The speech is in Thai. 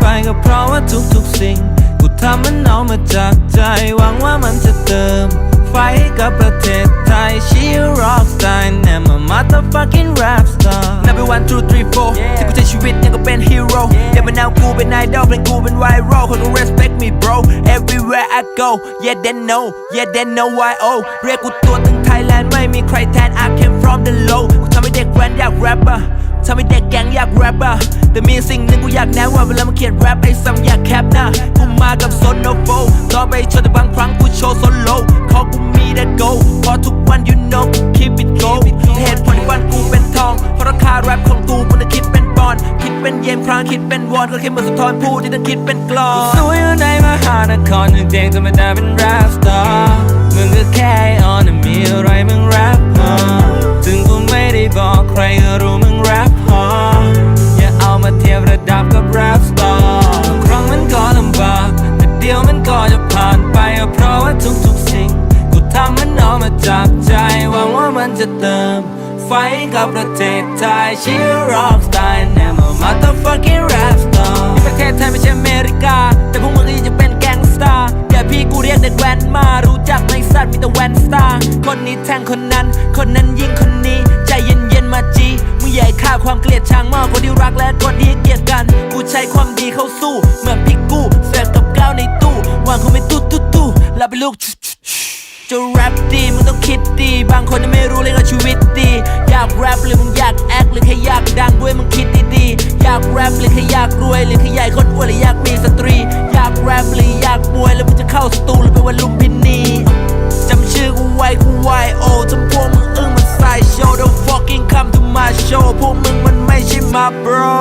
ไปก็เพราะว่าทุกๆสิ่ง กูทำมันเอามาจากใจ หวังว่ามันจะเติม ไฟให้กับประเทศไทย She a rock star and I'm a motherfucking rap star Number one two three four ที่กูใช้ชีวิตยังก็เป็นฮีโร่เดี๋ยวมาแนวกูเป็นไอดอลเพลงกูเป็นไวรัลคนก็ respect me bro everywhere I go yeah they know yeah they know why oh เรียกกูตัวตึงไทยแลนด์ไม่มีใครแทน I came from the low กูทำให้เด็กแว้นอยากแรปอะ ทำให้เด็กแก๊งอยากแรปอะแต่มีสิ่งหนึ่งกูอยากแนะว่าเวลามาเขียนแรปให้ซ้ำอยากแคปนะกูมากับโซนโนโฟต่อไปโชว์แต่บางครั้งกูโชว์โซโล่ขอกูมีแต่ go เพอทุกวัน you know กู keep it go เหตุผลที่วันกูเป็นทอง เพราะราคาแรปของตูมันคิดเป็นปอน คิดเป็นเยนครั้งคิดเป็นวอนก็แค่เหมือนสุนทรพูดที่ต้องคิดเป็นกลอนสวยอยู่ในมหานครจริงๆจะไม่ได้เป็นแรปสตาร์มึงก็แค่ออน จะเติม ไฟกับประเทศไทย She a rock star and I'm a motherfucking rap star ที่ประเทศไทยไม่ใช่อเมริกา แต่พวกมึงก็ยังจะเป็นแก๊งสตาร์อย่าพี่กูเรียกเด็กแว้นมารู้จักไหมสัตว์มีแต่แว้นสตาร์คนนี้แทงคนนั้น คนนั้นยิงคนนี้ใจเย็นๆมาจีมึงใหญ่ฆ่าความเกลียดชังมากคนที่รักและคนที่เกลียดกัน กูใช้ความดีเข้าสู้เหมือนพี่กูเสกกับก้าวในตู้วางเขาไม่ตู้ตู้ตู้แล้วไปลูกจะแรปดีมึงต้องคิดดี บางคนยังไม่รู้ อยากรวยหรือแค่ใหญ่คนอ้วนหรืออยากมีสตรี อยากแรปหรืออยากมวยแล้วมึงจะเข้าสตูหรือไปวันลุมพินีจำชื่อกูไว้กูไวโอจำพวกมึงอึ้งมันใส่โชว์ Don't fucking come to my show พวกมึงมันไม่ใช่มา bro